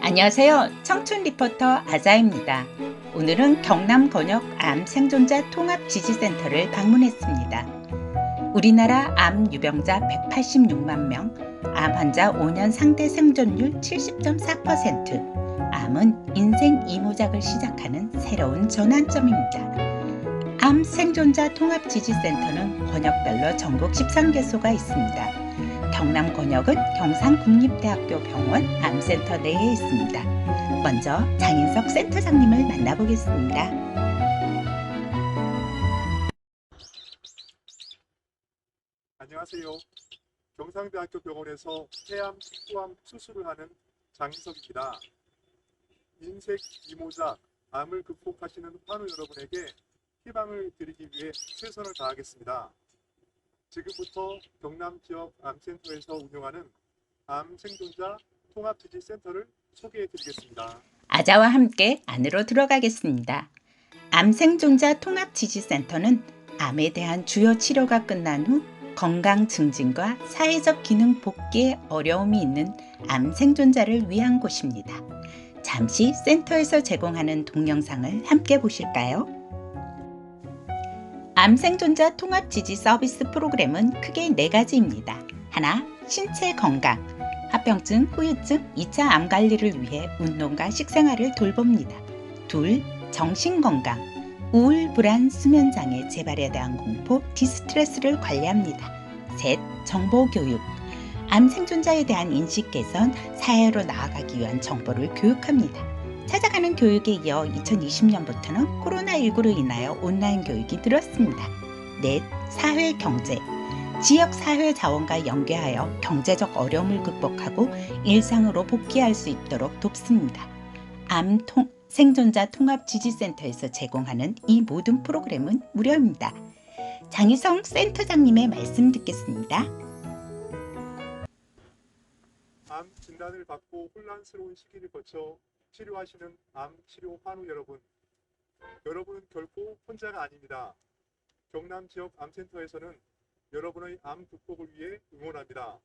안녕하세요. 청춘 리포터 아자입니다. 오늘은 경남 권역 암 생존자 통합 지지센터를 방문했습니다. 우리나라 암 유병자 186만 명, 암 환자 5년 상대 생존율 70.4%. 암은 인생 이모작을 시작하는 새로운 전환점입니다. 암 생존자 통합 지지센터는 권역별로 전국 13개소가 있습니다. 경남 권역은 경상국립대학교 병원 암센터 내에 있습니다. 먼저 장인석 센터장님을 만나보겠습니다. 안녕하세요. 경상대학교 병원에서 폐암, 식도암 수술을 하는 장인석입니다. 인색 이모작, 암을 극복하시는 환우 여러분에게 희망을 드리기 위해 최선을 다하겠습니다. 지금부터 경남 지역 암센터에서 운영하는 암 생존자 통합 지지 센터를 소개해 드리겠습니다. 아자와 함께 안으로 들어가겠습니다. 암 생존자 통합 지지 센터는 암에 대한 주요 치료가 끝난 후 건강 증진과 사회적 기능 복귀에 어려움이 있는 암 생존자를 위한 곳입니다. 잠시 센터에서 제공하는 동영상을 함께 보실까요? 암 생존자 통합 지지 서비스 프로그램은 크게 네 가지입니다. 하나, 신체 건강. 합병증, 후유증, 2차 암 관리를 위해 운동과 식생활을 돌봅니다. 둘, 정신 건강. 우울, 불안, 수면 장애 재발에 대한 공포, 디스트레스를 관리합니다. 셋, 정보 교육. 암 생존자에 대한 인식 개선, 사회로 나아가기 위한 정보를 교육합니다. 찾아가는 교육에 이어 2020년부터는 코로나19로 인하여 온라인 교육이 늘었습니다. 넷, 사회 경제. 지역 사회 자원과 연계하여 경제적 어려움을 극복하고 일상으로 복귀할 수 있도록 돕습니다. 암 통, 생존자 통합 지지센터에서 제공하는 이 모든 프로그램은 무료입니다. 장희성 센터장님의 말씀 듣겠습니다. 암 진단을 받고 혼란스러운 시기를 거쳐 치료하시는 암 치료 환우 여러분. 여러분은 결코 혼자가 아닙니다. 경남 지역 암센터에서는 여러분의 암 극복을 위해 응원합니다.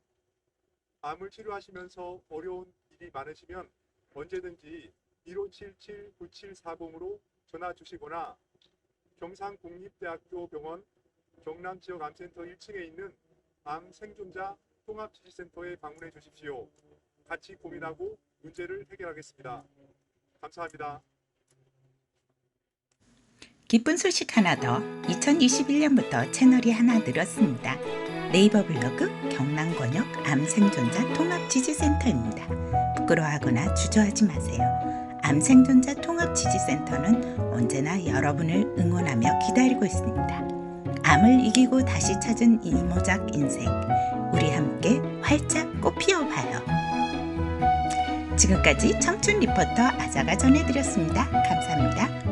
암을 치료하시면서 어려운 일이 많으시면 언제든지 1577-9740으로 전화 주시거나 경상국립대학교 병원 경남 지역 암센터 1층에 있는 암 생존자 통합지지센터에 방문해 주십시오. 같이 고민하고 문제를 해결하겠습니다. 감사합니다. 기쁜 소식 하나 더 2021년부터 채널이 하나 늘었습니다. 네이버 블로그 경남 권역 암 생존자 통합 지지센터입니다. 부끄러워하거나 주저하지 마세요. 암 생존자 통합 지지센터는 언제나 여러분을 응원하며 기다리고 있습니다. 암을 이기고 다시 찾은 이모작 인생 우리 함께 활짝 꽃 피워봐요. 지금까지 청춘 리포터 아자가 전해드렸습니다. 감사합니다.